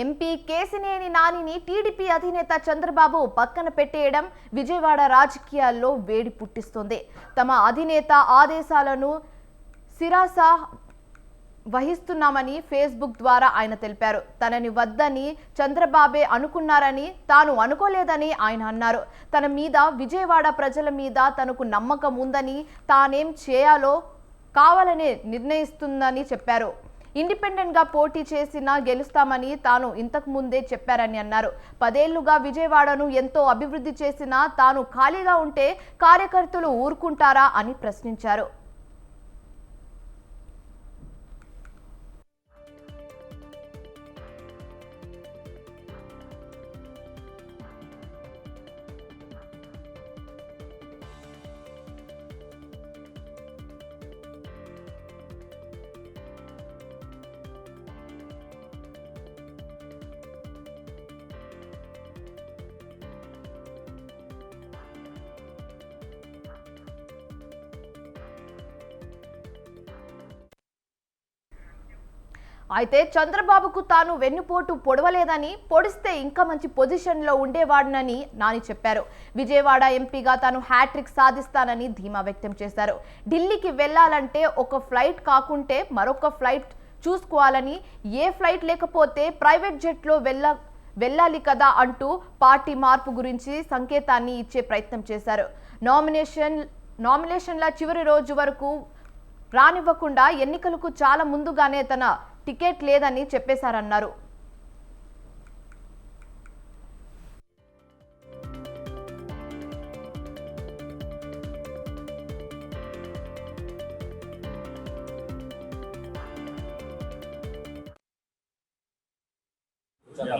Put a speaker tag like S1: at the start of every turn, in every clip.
S1: MP Kesineni నానిని TDP అధినేత చంద్రబాబు పక్కన పెట్టేయడం విజయవాడ రాజకీయాల్లో వేడి పుట్టిస్తుంది. తమ అధినేత ఆదేశాలను సిరాస వహిస్తున్నామని ఫేస్బుక్ ద్వారా ఆయన తెలిపారు. తనని వద్దని చంద్రబాబే అనుకున్నారని తాను అనుకోలేదని ఆయన అన్నారు. తన మీద విజయవాడ ప్రజల మీద తనకు నమ్మకం ఉందని తానేం చేయాలో కావాలనే నిర్ణయిస్తుందని చెప్పారు. ఇండిపెండెంట్గా పోటీ చేసినా గెలుస్తామని తాను ఇంతకు ముందే చెప్పారని అన్నారు. పదేళ్ళుగా విజయవాడను ఎంతో అభివృద్ధి చేసినా తాను ఖాళీగా ఉంటే కార్యకర్తలు ఊరుకుంటారా అని ప్రశ్నించారు. అయితే చంద్రబాబుకు తాను వెన్నుపోటు పొడవలేదని పొడిస్తే ఇంకా మంచి పొజిషన్లో ఉండేవాడినని నాని చెప్పారు. విజయవాడ ఎంపీగా తాను హ్యాట్రిక్ సాధిస్తానని ధీమా వ్యక్తం చేశారు. ఢిల్లీకి వెళ్ళాలంటే ఒక ఫ్లైట్ కాకుంటే మరొక ఫ్లైట్ చూసుకోవాలని ఏ ఫ్లైట్ లేకపోతే ప్రైవేట్ జెట్లో వెళ్ళ వెళ్ళాలి కదా అంటూ పార్టీ మార్పు గురించి సంకేతాన్ని ఇచ్చే ప్రయత్నం చేశారు. నామినేషన్ నామినేషన్ల చివరి రోజు వరకు రానివ్వకుండా ఎన్నికలకు చాలా ముందుగానే తన టికెట్ లేదని చెప్పేశారన్నారు.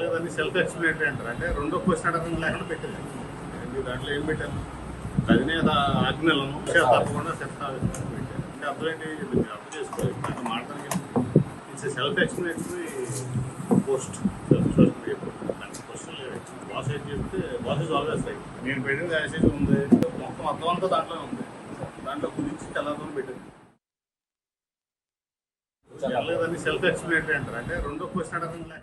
S2: లేదని సెల్ఫ్ ఎక్స్ప్లెనేటరీ అంటారు? అంటే రెండో క్వశ్చన్ అడగడం లేకుండా పెట్టేది మీరు దాంట్లో ఏం పెట్టారు? అధినేత ఆజ్ఞలను తప్పకుండా చెప్తారు. పెట్టారు అంటే అర్థం ఏంటి ఇది మీరు అర్థం చేసుకోవాలి అట్లా మాట్లాడడానికి it's self explanatory post social media దానికి క్వశ్చన్ లేదు. బాస్ ఏం చెప్తే బాస్ ఇస్ ఆల్వేస్ రైట్ నేను పెట్టిన మెసేజ్ ఉంది. మొత్తం అర్థం అంతా దాంట్లో ఉంది. దాంట్లో గురించి తెల్లదని పెట్టింది లేదని సెల్ఫ్ ఎక్స్ప్లెనేటరీ అంటారు. అంటే రెండో క్వశ్చన్ అడగడం.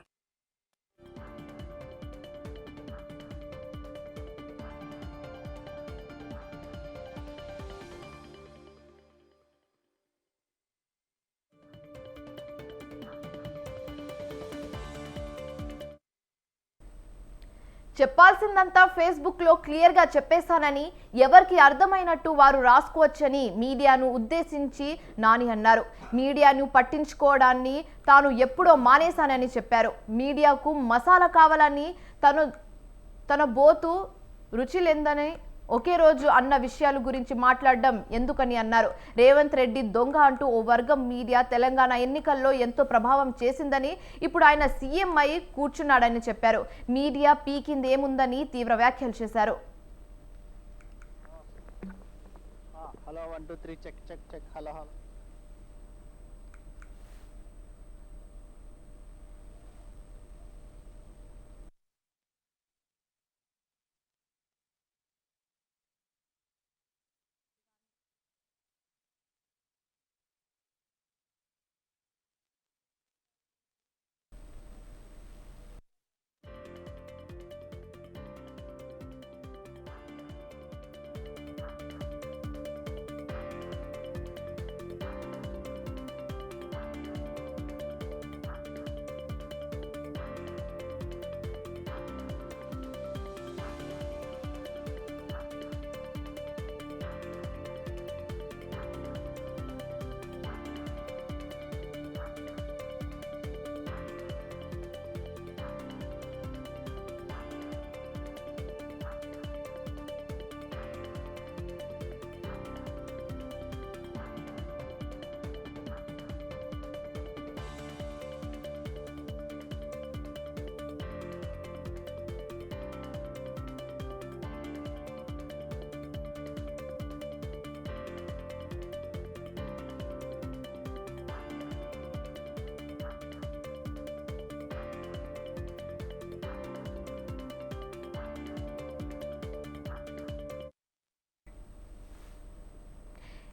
S1: చెప్పాల్సిందంతా ఫేస్బుక్లో క్లియర్గా చెప్పేశానని ఎవరికి అర్థమైనట్టు వారు రాసుకోవచ్చని మీడియాను ఉద్దేశించి నాని అన్నారు. మీడియాను పట్టించుకోవడాన్ని తాను ఎప్పుడో మానేశానని చెప్పారు. మీడియాకు మసాలా కావాలని తను తన బోతు రుచిలేందని ఒకే రోజు అన్న విషయాల గురించి మాట్లాడడం ఎందుకని అన్నారు. రేవంత్ రెడ్డి దొంగ అంటూ ఓ వర్గం మీడియా తెలంగాణ ఎన్నికల్లో ఎంతో ప్రభావం చేసిందని ఇప్పుడు ఆయన సీఎం అయి కూర్చున్నాడని చెప్పారు. మీడియా పీకింది ఏముందని తీవ్ర వ్యాఖ్యలు చేశారు.
S3: Hello one two three check check check hello hello.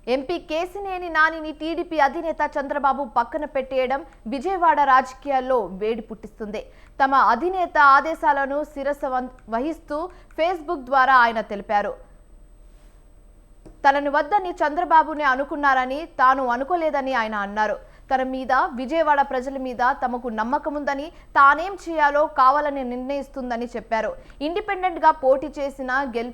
S1: MP Kesineni నానిని టీడీపీ అధినేత చంద్రబాబు పక్కన పెట్టేయడం విజయవాడ రాజకీయాల్లో వేడి పుట్టిస్తుంది. తమ అధినేత ఆదేశాలను శిరస వం- వహిస్తూ ఫేస్బుక్ ద్వారా ఆయన తెలిపారు. తనని వద్దని చంద్రబాబునే అనుకున్నారని తాను అనుకోలేదని ఆయన అన్నారు. తన మీద విజయవాడ ప్రజల మీద తమకు నమ్మకం ఉందని తానేం చేయాలో కావాలని నిర్ణయిస్తుందని చెప్పారు. ఇండిపెండెంట్గా పోటీ చేసిన గెల్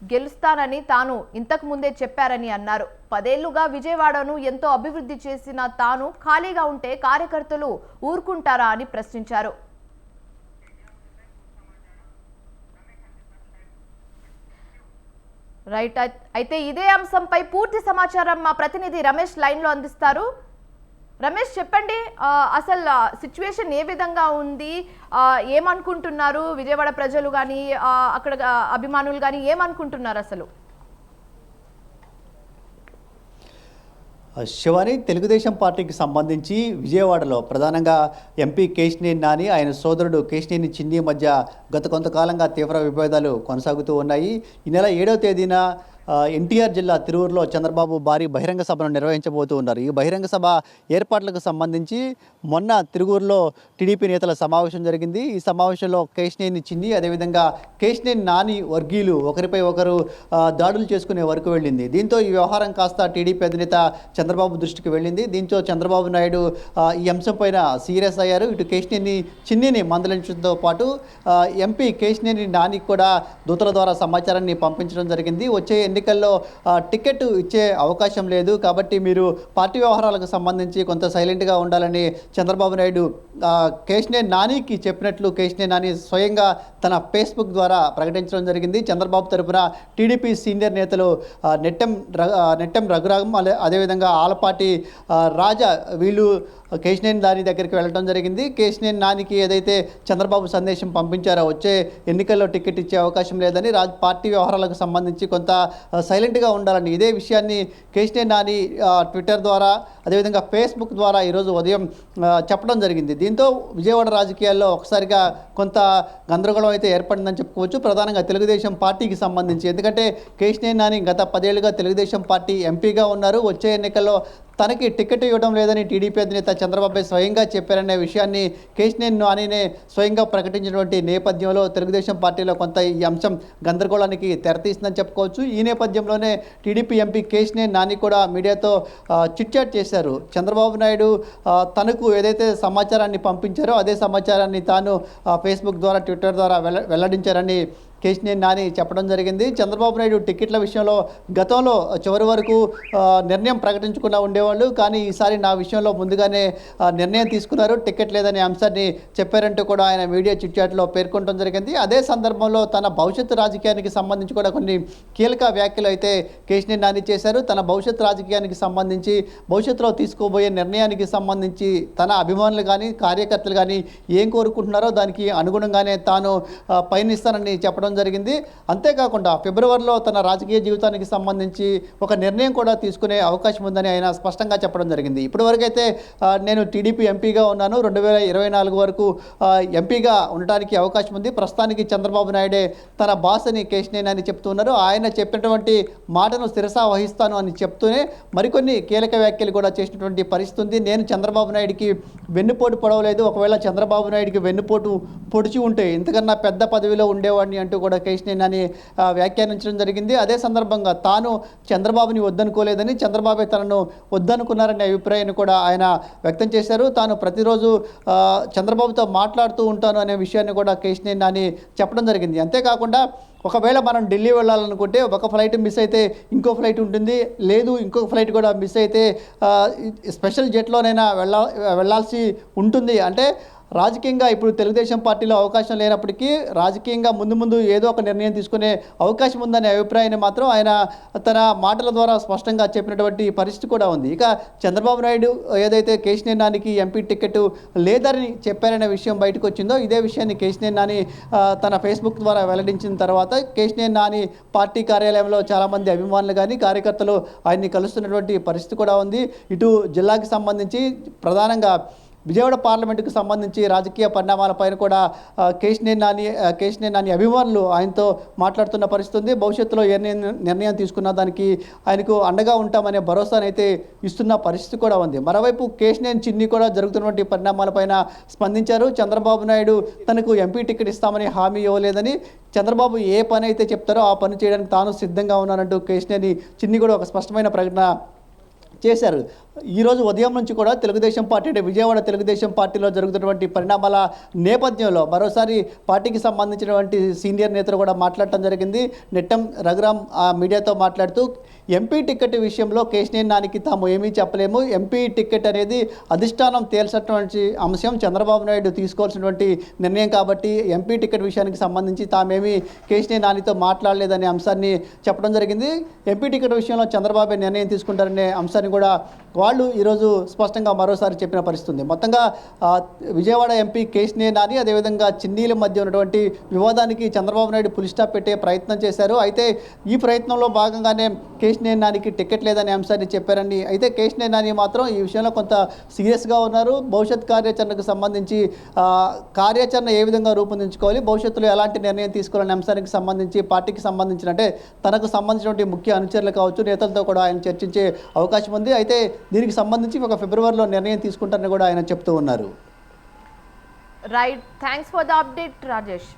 S1: గెలుస్తానని తాను ఇంతకు ముందే చెప్పారని అన్నారు. పదేళ్ళుగా విజయవాడను ఎంతో అభివృద్ధి చేసిన తాను ఖాళీగా ఉంటే కార్యకర్తలు ఊరుకుంటారా అని ప్రశ్నించారు. రైట్ అయితే ఇదే అంశంపై పూర్తి సమాచారం మా ప్రతినిధి రమేష్ లైన్లో అందిస్తారు. రమేష్ చెప్పండి అసలు సిచ్యువేషన్ ఏ విధంగా ఉంది? ఏమనుకుంటున్నారు? విజయవాడ ప్రజలు కానీ అక్కడ అభిమానులు కానీ ఏమనుకుంటున్నారు అసలు?
S4: శివాని తెలుగుదేశం పార్టీకి సంబంధించి విజయవాడలో ప్రధానంగా ఎంపీ కేశినేని నాని ఆయన సోదరుడు కేశినేని చిన్ని మధ్య గత కొంతకాలంగా తీవ్ర విభేదాలు కొనసాగుతూ ఉన్నాయి. ఈ నెల ఏడవ తేదీన ఎన్టీఆర్ జిల్లా తిరువురులో చంద్రబాబు భారీ బహిరంగ సభను నిర్వహించబోతూ ఉన్నారు. ఈ బహిరంగ సభ ఏర్పాట్లకు సంబంధించి మొన్న తిరువురులో టీడీపీ నేతల సమావేశం జరిగింది. ఈ సమావేశంలో కేశినేని చిన్ని అదేవిధంగా కేశినేని నాని వర్గీయులు ఒకరిపై ఒకరు దాడులు చేసుకునే వరకు వెళ్ళింది. దీంతో ఈ వ్యవహారం కాస్త టీడీపీ అధినేత చంద్రబాబు దృష్టికి వెళ్ళింది. దీంతో చంద్రబాబు నాయుడు ఈ అంశం పైన సీరియస్ అయ్యారు. ఇటు కేశినేని చిన్నిని మందలించడంతో పాటు ఎంపీ కేశినేని నానికి కూడా దూతల ద్వారా సమాచారాన్ని పంపించడం జరిగింది. వచ్చే ఎన్నికల్లో టికెట్ ఇచ్చే అవకాశం లేదు. కాబట్టి మీరు పార్టీ వ్యవహారాలకు సంబంధించి కొంత సైలెంట్గా ఉండాలని చంద్రబాబు నాయుడు కేష్నే నానికి చెప్పినట్లు కేష్నే నాని స్వయంగా తన ఫేస్బుక్ ద్వారా ప్రకటించడం జరిగింది. చంద్రబాబు తరపున టీడీపీ సీనియర్ నేతలు నెట్టెం నెట్టెం రఘురాగం అదే అదేవిధంగా ఆలపాటి రాజా వీళ్ళు కేశినేని నాని దగ్గరికి వెళ్ళడం జరిగింది. కేశినేని నానికి ఏదైతే చంద్రబాబు సందేశం పంపించారో వచ్చే ఎన్నికల్లో టికెట్ ఇచ్చే అవకాశం లేదని రాజ్ పార్టీ వ్యవహారాలకు సంబంధించి కొంత సైలెంట్గా ఉండాలని ఇదే విషయాన్ని కేశినేని నాని ట్విట్టర్ ద్వారా అదేవిధంగా ఫేస్బుక్ ద్వారా ఈరోజు ఉదయం చెప్పడం జరిగింది. దీంతో విజయవాడ రాజకీయాల్లో ఒకసారిగా కొంత గందరగోళం అయితే ఏర్పడిందని చెప్పుకోవచ్చు. ప్రధానంగా తెలుగుదేశం పార్టీకి సంబంధించి. ఎందుకంటే కేశినేని నాని గత పదేళ్ళుగా తెలుగుదేశం పార్టీ ఎంపీగా ఉన్నారు. వచ్చే ఎన్నికల్లో తనకి టికెట్ ఇవ్వడం లేదని టీడీపీ అధినేత చంద్రబాబు స్వయంగా చెప్పారనే విషయాన్ని కేశినేని నానినే స్వయంగా ప్రకటించినటువంటి నేపథ్యంలో తెలుగుదేశం పార్టీలో కొంత ఈ అంశం గందరగోళానికి తెరతీసిందని చెప్పుకోవచ్చు. ఈ నేపథ్యంలోనే టీడీపీ ఎంపీ కేశినేని నాని కూడా మీడియాతో చిట్చాట్ చేశారు. చంద్రబాబు నాయుడు తనకు ఏదైతే సమాచారాన్ని పంపించారో అదే సమాచారాన్ని తాను ఫేస్బుక్ ద్వారా ట్విట్టర్ ద్వారా వెల్ల వెల్లడించారని కేశినేని నాని చెప్పడం జరిగింది. చంద్రబాబు నాయుడు టికెట్ల విషయంలో గతంలో చివరి వరకు నిర్ణయం ప్రకటించకుండా ఉండేవాళ్ళు. కానీ ఈసారి నా విషయంలో ముందుగానే నిర్ణయం తీసుకున్నారు. టికెట్ లేదనే అంశాన్ని చెప్పారంటూ కూడా ఆయన మీడియా చిట్చాట్లో పేర్కొనడం జరిగింది. అదే సందర్భంలో తన భవిష్యత్తు రాజకీయానికి సంబంధించి కూడా కొన్ని కీలక వ్యాఖ్యలు అయితే కేశినేని నాని చేశారు. తన భవిష్యత్తు రాజకీయానికి సంబంధించి భవిష్యత్తులో తీసుకోబోయే నిర్ణయానికి సంబంధించి తన అభిమానులు కానీ కార్యకర్తలు కానీ ఏం కోరుకుంటున్నారో దానికి అనుగుణంగానే తాను పయనిస్తానని చెప్పడం జరిగింది. అంతేకాకుండా ఫిబ్రవరిలో తన రాజకీయ జీవితానికి సంబంధించి ఒక నిర్ణయం కూడా తీసుకునే అవకాశం ఉందని ఆయన స్పష్టంగా చెప్పడం జరిగింది. ఇప్పటివరకైతే నేను టీడీపీ ఎంపీగా ఉన్నాను. రెండు వేల ఇరవై నాలుగు వరకు ఎంపీగా ఉండటానికి అవకాశం ఉంది. ప్రస్తుతానికి చంద్రబాబు నాయుడే తన బాస్ అని కేశినేని అని చెప్తున్నారు ఆయన చెప్పినటువంటి మాటను శిరసా వహిస్తాను అని చెప్తూనే మరికొన్ని కీలక వ్యాఖ్యలు కూడా చేసినటువంటి పరిస్థితి ఉంది. నేను చంద్రబాబు నాయుడికి వెన్నుపోటు పొడవలేదు. ఒకవేళ చంద్రబాబు నాయుడికి వెన్నుపోటు పొడిచి ఉంటే ఇంతకన్నా పెద్ద పదవిలో ఉండేవాడిని అంటూ కూడా కేశినేని అని వ్యాఖ్యానించడం జరిగింది. అదే సందర్భంగా తాను చంద్రబాబుని వద్దనుకోలేదని చంద్రబాబే తనను వద్దనుకున్నారనే అభిప్రాయాన్ని కూడా ఆయన వ్యక్తం చేశారు. తాను ప్రతిరోజు చంద్రబాబుతో మాట్లాడుతూ ఉంటాను అనే విషయాన్ని కూడా కేశినేని నాని చెప్పడం జరిగింది. అంతేకాకుండా ఒకవేళ మనం ఢిల్లీ వెళ్ళాలనుకుంటే ఒక ఫ్లైట్ మిస్ అయితే ఇంకో ఫ్లైట్ ఉంటుంది. లేదు ఇంకొక ఫ్లైట్ కూడా మిస్ అయితే స్పెషల్ జెట్లోనైనా వెళ్ళ వెళ్ళాల్సి ఉంటుంది. అంటే రాజకీయంగా ఇప్పుడు తెలుగుదేశం పార్టీలో అవకాశం లేనప్పటికీ రాజకీయంగా ముందు ముందు ఏదో ఒక నిర్ణయం తీసుకునే అవకాశం ఉందనే అభిప్రాయాన్ని మాత్రం ఆయన తన మాటల ద్వారా స్పష్టంగా చెప్పినటువంటి పరిస్థితి కూడా ఉంది. ఇక చంద్రబాబు నాయుడు ఏదైతే కేశినేని నానికి ఎంపీ టికెట్ లేదని చెప్పారనే విషయం బయటకు వచ్చిందో ఇదే విషయాన్ని కేశినేని నాని తన ఫేస్బుక్ ద్వారా వెల్లడించిన తర్వాత కేశినేని నాని పార్టీ కార్యాలయంలో చాలామంది అభిమానులు కానీ కార్యకర్తలు ఆయన్ని కలుస్తున్నటువంటి పరిస్థితి కూడా ఉంది. ఇటు జిల్లాకి సంబంధించి ప్రధానంగా విజయవాడ పార్లమెంటుకు సంబంధించి రాజకీయ పరిణామాలపైన కూడా కేశినే నాని కేశినే నాని అభిమానులు ఆయనతో మాట్లాడుతున్న పరిస్థితి ఉంది. భవిష్యత్తులో ఏ నిర్ణయం తీసుకున్న దానికి ఆయనకు అండగా ఉంటామనే భరోసానైతే ఇస్తున్న పరిస్థితి కూడా ఉంది. మరోవైపు కేశినేని చిన్ని కూడా జరుగుతున్నటువంటి పరిణామాలపైన స్పందించారు. చంద్రబాబు నాయుడు తనకు ఎంపీ టికెట్ ఇస్తామని హామీ ఇవ్వలేదని చంద్రబాబు ఏ పని అయితే చెప్తారో ఆ పని చేయడానికి తాను సిద్ధంగా ఉన్నానంటూ కేశినేని చిన్ని కూడా ఒక స్పష్టమైన ప్రకటన చేశారు. ఈరోజు ఉదయం నుంచి కూడా తెలుగుదేశం పార్టీ అంటే విజయవాడ తెలుగుదేశం పార్టీలో జరుగుతున్నటువంటి పరిణామాల నేపథ్యంలో మరోసారి పార్టీకి సంబంధించినటువంటి సీనియర్ నేతలు కూడా మాట్లాడటం జరిగింది. నెట్టం రఘురామ్ ఆ మీడియాతో మాట్లాడుతూ ఎంపీ టికెట్ విషయంలో కేశినేని నానికి తాము ఏమీ చెప్పలేము. ఎంపీ టికెట్ అనేది అధిష్టానం తేల్చినటువంటి అంశం. చంద్రబాబు నాయుడు తీసుకోవాల్సినటువంటి నిర్ణయం కాబట్టి ఎంపీ టికెట్ విషయానికి సంబంధించి తామేమీ కేశినేని నానితో మాట్లాడలేదనే అంశాన్ని చెప్పడం జరిగింది. ఎంపీ టికెట్ విషయంలో చంద్రబాబు నిర్ణయం తీసుకుంటారనే అంశాన్ని కూడా వాళ్ళు ఈరోజు స్పష్టంగా మరోసారి చెప్పిన పరిస్థితి ఉంది మొత్తంగా విజయవాడ ఎంపీ కేశినే నాని అదేవిధంగా చిన్నీల మధ్య ఉన్నటువంటి వివాదానికి చంద్రబాబు నాయుడు పులి స్టాప్ పెట్టే ప్రయత్నం చేశారు. అయితే ఈ ప్రయత్నంలో భాగంగానే కేశినే నానికి టికెట్ లేదనే అంశాన్ని చెప్పారని అయితే కేశనే నాని మాత్రం ఈ విషయంలో కొంత సీరియస్గా ఉన్నారు. భవిష్యత్ కార్యాచరణకు సంబంధించి కార్యాచరణ ఏ విధంగా రూపొందించుకోవాలి భవిష్యత్తులో ఎలాంటి నిర్ణయం తీసుకోవాలనే అంశానికి సంబంధించి పార్టీకి సంబంధించిన అంటే తనకు సంబంధించినటువంటి ముఖ్య అనుచరులు కావచ్చు నేతలతో కూడా ఆయన చర్చించే అవకాశం ఉంది. అయితే దీనికి సంబంధించి ఒక ఫిబ్రవరిలో నిర్ణయం తీసుకుంటారని కూడా ఆయన చెప్తూ ఉన్నారు.
S1: Right thanks for the update Rajesh